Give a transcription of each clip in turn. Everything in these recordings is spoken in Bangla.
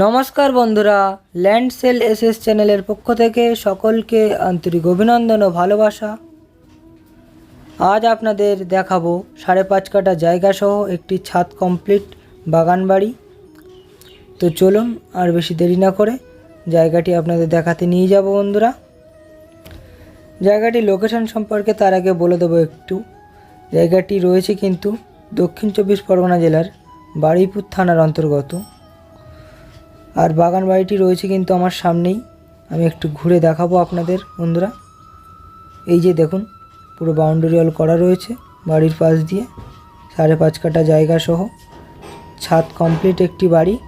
নমস্কার বন্ধুরা, ল্যান্ড সেল এসএস চ্যানেলের পক্ষ থেকে সকলকে আন্তরিক অভিনন্দন ও ভালোবাসা। আজ আপনাদের দেখাবো সাড়ে পাঁচ কাটা জায়গা সহ একটি ছাদ কমপ্লিট বাগান বাড়ি। তো চলুন আর বেশি দেরি না করে জায়গাটি আপনাদের দেখাতে নিয়ে যাব বন্ধুরা। জায়গাটির লোকেশন সম্পর্কে তার আগে বলে দেবো একটু। জায়গাটি রয়েছে কিন্তু দক্ষিণ চব্বিশ পরগনা জেলার বারুইপুর থানার অন্তর্গত। আর বাগান বাড়িটি রয়েছে কিন্তু আমার সামনেই। আমি একটু ঘুরে দেখাবো আপনাদের, বন্ধুরা। এই যে দেখুন, পুরো বাউন্ডারি ওয়াল করা রয়েছে বাড়ির পাশ দিয়ে। সাড়ে পাঁচ কাটা জায়গা সহ ছাদ কমপ্লিট একটি বাড়ি।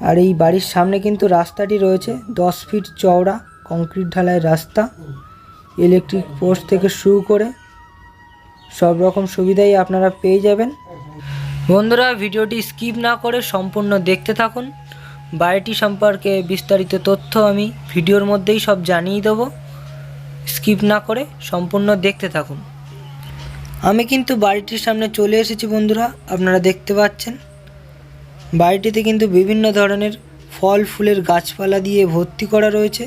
আর এই বাড়ির সামনে কিন্তু রাস্তাটি রয়েছে, দশ ফিট চওড়া কংক্রিট ঢালাই রাস্তা। ইলেকট্রিক পোস্ট থেকে শুরু করে সব রকম সুবিধাই আপনারা পেয়ে যাবেন। বন্ধুরা, ভিডিওটি স্কিপ না করে সম্পূর্ণ দেখতে থাকুন। বাড়িটি সম্পর্কে বিস্তারিত তথ্য আমি ভিডিওর মধ্যেই সব জানিয়ে দেবো। স্কিপ না করে সম্পূর্ণ দেখতে থাকুন। আমি কিন্তু বাড়িটির সামনে চলে এসেছি বন্ধুরা, আপনারা দেখতে পাচ্ছেন। বাড়িটিতে কিন্তু বিভিন্ন ধরনের ফল, ফুলের গাছপালা দিয়ে ভর্তি করা রয়েছে।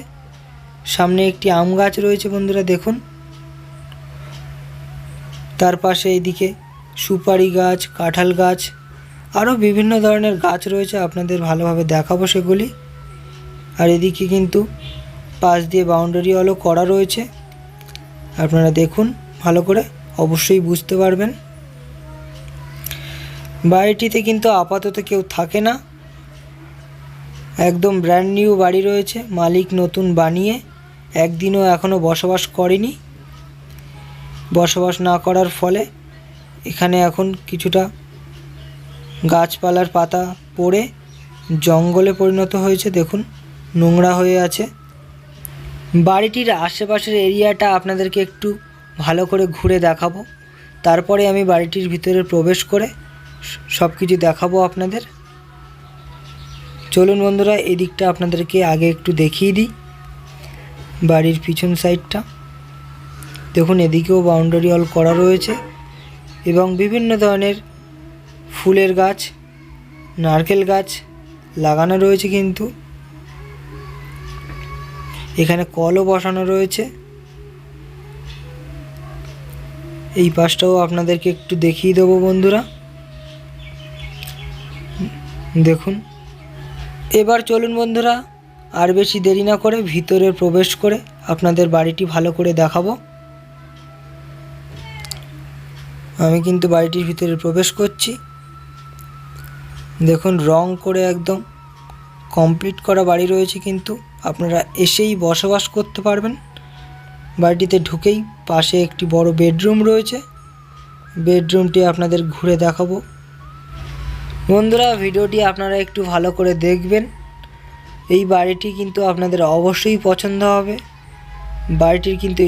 সামনে একটি আম গাছ রয়েছে বন্ধুরা, দেখুন। তার পাশে এইদিকে সুপারি গাছ, কাঁঠাল গাছ, আরও বিভিন্ন ধরনের গাছ রয়েছে আপনাদের ভালোভাবে দেখাবো সেগুলি। আর এদিকে কিন্তু পাশ দিয়ে বাউন্ডারি ওয়ালও করা রয়েছে। আপনারা দেখুন, ভালো করে অবশ্যই বুঝতে পারবেন। বাড়িটিতে কিন্তু আপাতত কেউ থাকে না। একদম ব্র্যান্ড নিউ বাড়ি রয়েছে, মালিক নতুন বানিয়ে একদিনও এখনও বসবাস করেনি। বসবাস না করার ফলে এখানে এখন কিছুটা গাছপালার পাতা পড়ে জঙ্গলে পরিণত হয়েছে, দেখুন, নোংরা হয়ে আছে। বাড়িটির আশেপাশের এরিয়াটা আপনাদেরকে একটু ভালো করে ঘুরে দেখাবো। তারপরে আমি বাড়িটির ভিতরে প্রবেশ করে সব কিছু দেখাবো আপনাদের। চলুন বন্ধুরা, এদিকটা আপনাদেরকে আগে একটু দেখিয়ে দিই। বাড়ির পিছন সাইডটা। দেখুন, এদিকেও বাউন্ডারি অল করা রয়েছে। এবং বিভিন্ন ধরনের ফুলের গাছ, নারকেল গাছ লাগানো রয়েছে কিন্তু। এখানে কলও বসানো রয়েছে। এই পাশটাও আপনাদেরকে একটু দেখিয়ে দেবো বন্ধুরা। দেখুন। এবার চলুন বন্ধুরা, আর বেশি দেরি না করে ভিতরে প্রবেশ করে আপনাদের বাড়িটি ভালো করে দেখাবো। আমি কিন্তু বাড়িটির ভিতরে প্রবেশ করছি। দেখুন, রং করে একদম কমপ্লিট করা বাড়ি রয়েছে কিন্তু আপনারা এসেই বসবাস করতে পারবেন। বাড়িটিতে ঢুকেই পাশে একটি বড় বেডরুম রয়েছে। বেডরুমটি আপনাদের ঘুরে দেখাবো। বন্ধুরা, ভিডিওটি আপনারা একটু ভালো করে দেখবেন। এই বাড়িটি কিন্তু আপনাদের অবশ্যই পছন্দ হবে। বাড়িটির কিন্তু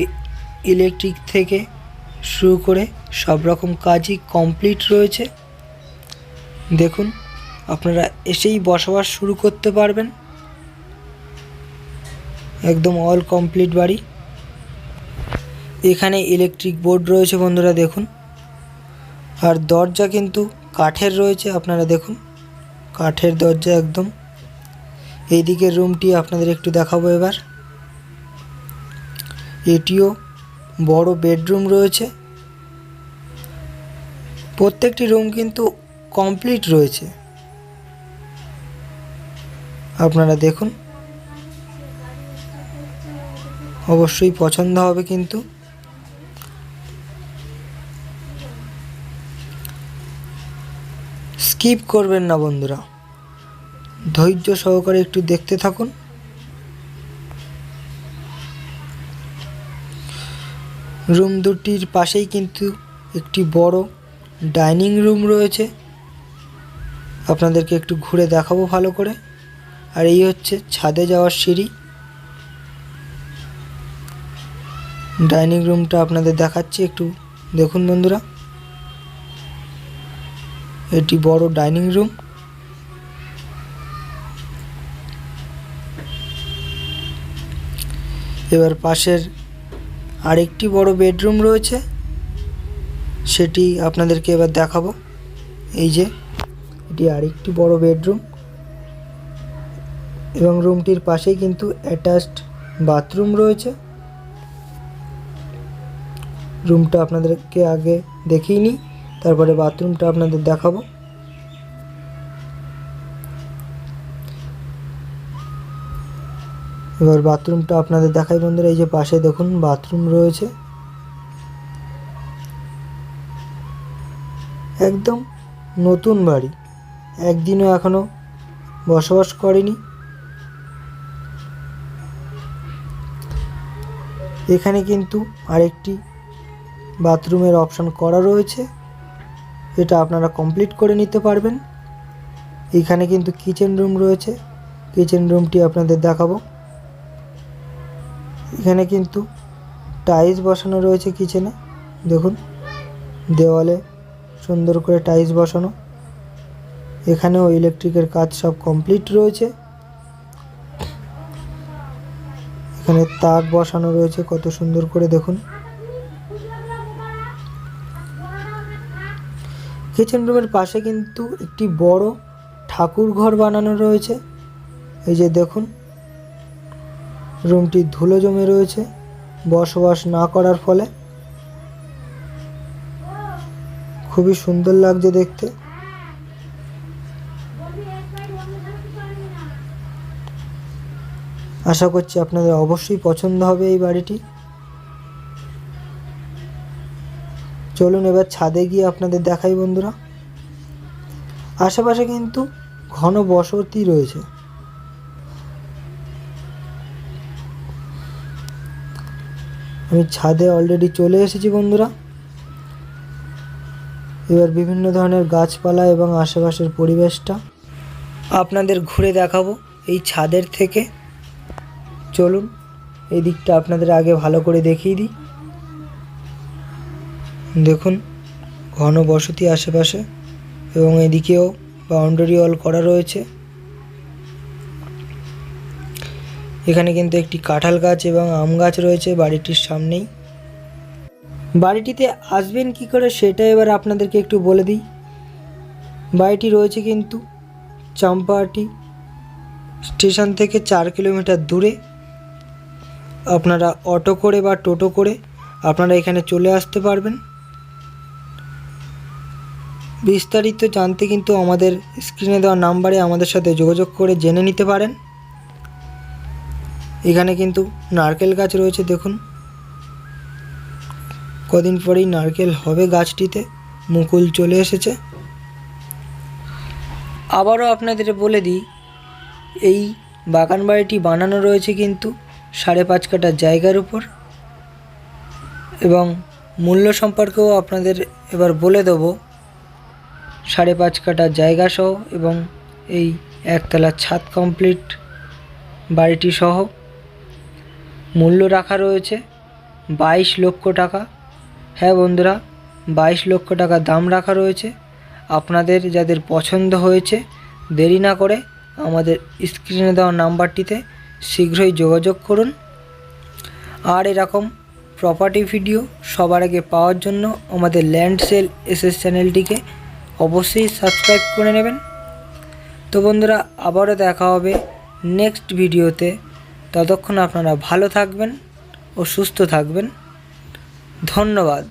ইলেকট্রিক থেকে শুরু করে সব রকম কাজই কমপ্লিট রয়েছে। দেখুন, আপনারা এসেই বসবাস শুরু করতে পারবেন। একদম অল কমপ্লিট বাড়ি। এখানে ইলেকট্রিক বোর্ড রয়েছে বন্ধুরা, দেখুন। আর দরজা কিন্তু কাঠের রয়েছে, আপনারা দেখুন। কাঠের দরজা একদম। এইদিকের রুমটি আপনাদের একটু দেখাবো এবার। এটিও বড় বেডরুম রয়েছে। প্রত্যেকটি রুম কিন্তু কমপ্লিট রয়েছে। আপনারা দেখুন। অবশ্যই পছন্দ হবে কিন্তু। স্কিপ করবেন না বন্ধুরা। ধৈর্য সহকারে একটু দেখতে থাকুন। রুম দুটির পাশেই কিন্তু একটি বড় ডাইনিং রুম রয়েছে। আপনাদেরকে একটু ঘুরে দেখাবো ভালো করে। আর এই হচ্ছে ছাদে যাওয়ার সিঁড়ি। ডাইনিং রুমটা আপনাদের দেখাচ্ছি একটু। দেখুন বন্ধুরা। এটি বড় ডাইনিং রুম। এবার পাশের আরেকটি বড় বেডরুম রয়েছে। সেটি আপনাদেরকে এবার দেখাবো। এই যে, এটি আরেকটি বড় বেডরুম। এবং রুমটির পাশেই কিন্তু অ্যাটাচড বাথরুম রয়েছে। রুমটা আপনাদেরকে আগে দেখিয়ে নিই, তারপরে বাথরুমটা আপনাদের দেখাবো। এবার বাথরুমটা আপনাদের দেখাই বন্ধুরা, এই যে পাশে দেখুন বাথরুম রয়েছে। একদম নতুন বাড়ি, একদিনও এখনও বসবাস করেনি। এখানে কিন্তু আরেকটি বাথরুমের অপশন করা রয়েছে, এটা আপনারা কমপ্লিট করে নিতে পারবেন। এখানে কিন্তু কিচেন রুম রয়েছে, কিচেন রুমটি আপনাদের দেখাবো। এখানে কিন্তু টাইলস বসানো রয়েছে কিচেনে। দেখুন, দেওয়ালে সুন্দর করে টাইলস বসানো। এখানেও ইলেকট্রিকের কাজ সব কমপ্লিট রয়েছে। এখানে তাক বসানো রয়েছে, কত সুন্দর করে দেখুন। কিচেন রুমের পাশে কিন্তু একটি বড় ঠাকুর ঘর বানানো রয়েছে। এই যে দেখুন রুমটি ধুলো জমে রয়েছে, বসবাস না করার ফলে। খুবই সুন্দর লাগছে দেখতে। আশা করছি আপনাদের অবশ্যই পছন্দ হবে এই বাড়িটি। চলুন এবার ছাদে গিয়ে আপনাদের দেখাই বন্ধুরা। আশেপাশে কিন্তু ঘন বসতি রয়েছে। আমি ছাদে অলরেডি চলে এসেছি বন্ধুরা। এবার বিভিন্ন ধরনের গাছপালা এবং আশেপাশের পরিবেশটা আপনাদের ঘুরে দেখাবো এই ছাদের থেকে। চলুন, এই দিকটা আপনাদের আগে ভালো করে দেখিয়ে দিই। দেখুন, ঘন বসতি আশেপাশে এবং এদিকেও বাউন্ডারি ওয়াল করা রয়েছে। এখানে কিন্তু একটি কাঁঠাল গাছ এবং আম গাছ রয়েছে বাড়িটির সামনেই। বাড়িটিতে আসবেন কি করে সেটা এবার আপনাদেরকে একটু বলে দিই। বাড়িটি রয়েছে কিন্তু চাম্পাহাটি স্টেশন থেকে চার কিলোমিটার দূরে। আপনারা অটো করে বা টোটো করে আপনারা এখানে চলে আসতে পারবেন। বিস্তারিত জানতে কিন্তু আমাদের স্ক্রিনে দেওয়া নাম্বারে আমাদের সাথে যোগাযোগ করে জেনে নিতে পারেন। এখানে কিন্তু নারকেল গাছ রয়েছে, দেখুন। কদিন পরেই নারকেল হবে গাছটিতে, মুকুল চলে এসেছে। আবারও আপনাদের বলে দিই, এই বাগান বাড়িটি বানানো রয়েছে কিন্তু সাড়ে পাঁচ কাটা জায়গার উপর। এবং মূল্য সম্পর্কেও আপনাদের এবার বলে দেবো, সাড়ে পাঁচ কাটা জায়গা সহ এবং এই একতলা ছাদ কমপ্লিট বাড়িটি সহ। মূল্য রাখা রয়েছে। বাইশ লক্ষ টাকা। হ্যাঁ বন্ধুরা, বাইশ লক্ষ টাকা দাম রাখা রয়েছে। আপনাদের যাদের পছন্দ হয়েছে, দেরি না করে আমাদের স্ক্রিনে দেওয়া নাম্বারটিতে শীঘ্রই যোগাযোগ করুন। আর এরকম প্রপার্টি ভিডিও সবার আগে পাওয়ার জন্য আমাদের ল্যান্ড সেল এসএস চ্যানেলটিকে অবশ্যই সাবস্ক্রাইব করে নেবেন। তো বন্ধুরা, আবারও দেখা হবে নেক্সট ভিডিওতে ততক্ষণ আপনারা ভালো থাকবেন ও সুস্থ থাকবেন। ধন্যবাদ।